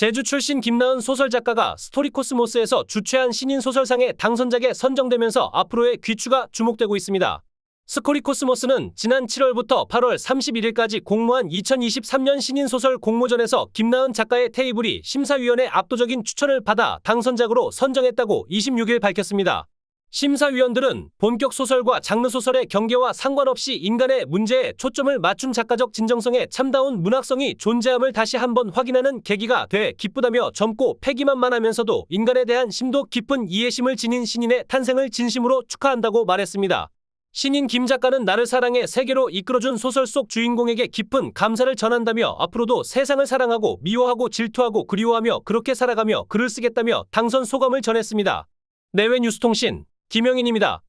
제주 출신 김나은 소설작가가 스토리코스모스에서 주최한 신인 소설상의 당선작에 선정되면서 앞으로의 귀추가 주목되고 있습니다. 스코리코스모스는 지난 7월부터 8월 31일까지 공모한 2023년 신인 소설 공모전에서 김나은 작가의 테이블이 심사위원의 압도적인 추천을 받아 당선작으로 선정했다고 26일 밝혔습니다. 심사위원들은 본격 소설과 장르 소설의 경계와 상관없이 인간의 문제에 초점을 맞춘 작가적 진정성에 참다운 문학성이 존재함을 다시 한번 확인하는 계기가 돼 기쁘다며 젊고 패기만만하면서도 인간에 대한 심도 깊은 이해심을 지닌 신인의 탄생을 진심으로 축하한다고 말했습니다. 신인 김 작가는 나를 사랑해 세계로 이끌어준 소설 속 주인공에게 깊은 감사를 전한다며 앞으로도 세상을 사랑하고 미워하고 질투하고 그리워하며 그렇게 살아가며 글을 쓰겠다며 당선 소감을 전했습니다. 내외 뉴스통신 김영인입니다.